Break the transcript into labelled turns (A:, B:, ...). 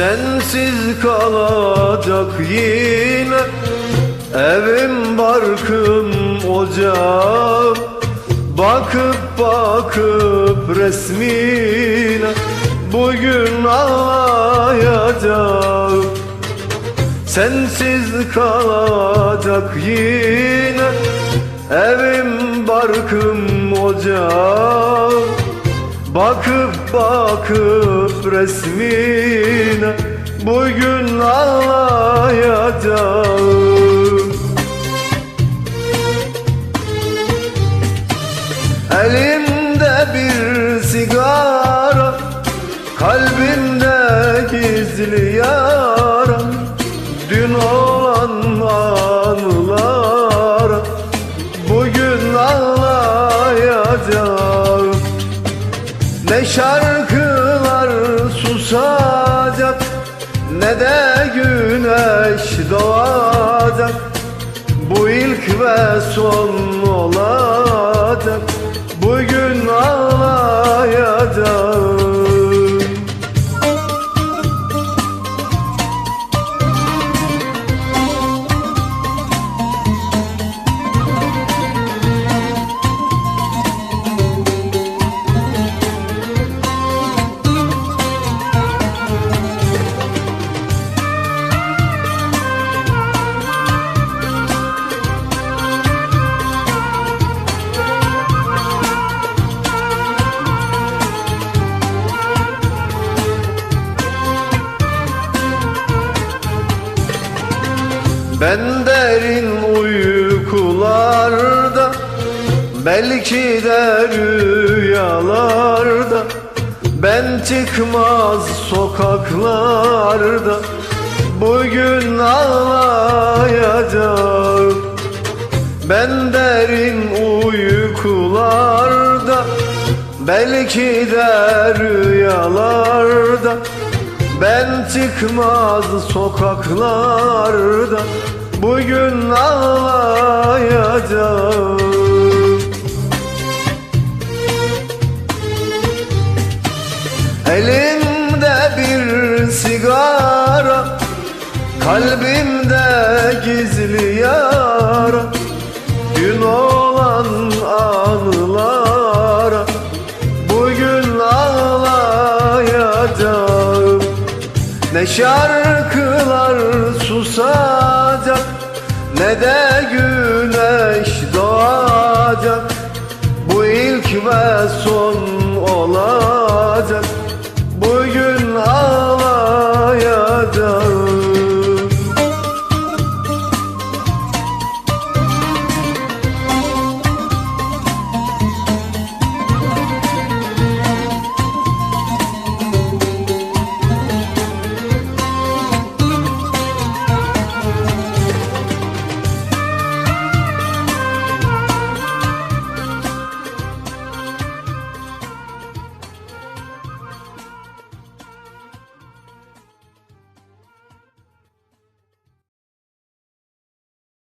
A: Sensiz kalacak yine Evim barkım ocağım. Bakıp bakıp resmine Bugün ağlayacağım. Sensiz kalacak yine Evim barkım ocağım Bakıp bakıp resmine Bugün ağlayacağım. Elimde bir sigara Kalbimde gizli yara. Dün olan Ne şarkılar susacak Ne de güneş doğacak. Bu ilk ve son olacak. Bugün ağlayacağım Ben derin uykularda Belki de rüyalarda. Ben çıkmaz sokaklarda Bugün ağlayacağım. Ben derin uykularda Belki de rüyalarda Ben çıkmaz sokaklarda Bugün ağlayacağım. Elimde bir sigara Kalbimde gizli yara. Dün olan Ne şarkılar susacak Ne de güneş doğacak. Bu ilk ve son